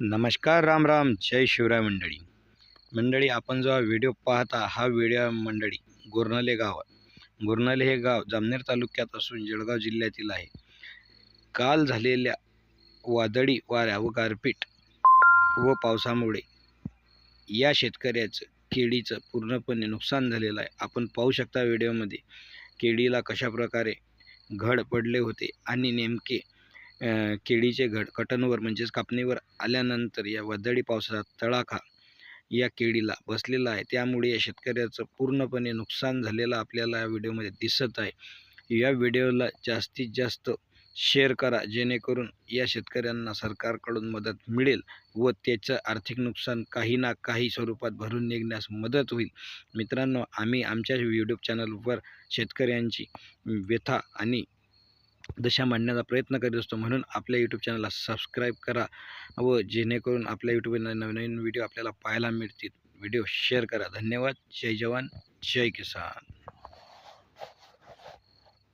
नमस्कार राम राम. जय शिवराय मंडळी. मंडळी आपण जो व्हिडिओ पाहता हा व्हिडिओ मंडळी गोरनले गाव आहे गोरनले हे गाव जामनेर तालुक्यात असून जळगाव जिल्ह्यातील आहे. काल झालेल्या वादळी वाऱ्या व गारपीट व पावसामुळे या शेतकऱ्याचं केळीचं पूर्णपणे नुकसान झालेलं आहे. आपण पाहू शकता व्हिडिओमध्ये केळीला कशाप्रकारे घड पडले होते आणि नेमके केळीचे घड कटनवर म्हणजेच कापणीवर आल्यानंतर या वादळी पावसाचा तडाखा या केळीला बसलेला आहे. त्यामुळे या शेतकऱ्याचं पूर्णपणे नुकसान झालेलं आपल्याला या व्हिडिओमध्ये दिसत आहे. या व्हिडिओला जास्तीत जास्त शेअर करा जेणेकरून या शेतकऱ्यांना सरकारकडून मदत मिळेल व त्याचं आर्थिक नुकसान काही ना काही स्वरूपात भरून निघण्यास मदत होईल. मित्रांनो आम्ही आमच्या यूट्यूब चॅनलवर शेतकऱ्यांची व्यथा आणि दशा मांडण्याचा प्रयत्न करीत असतो. म्हणून आपल्या यूट्यूब चॅनलला सबस्क्राईब करा व जेणेकरून आपल्या यूट्यूबवर नवीन नवीन व्हिडिओ आपल्याला पाहायला मिळतील. व्हिडिओ शेअर करा. धन्यवाद. जय जवान. जय किसान.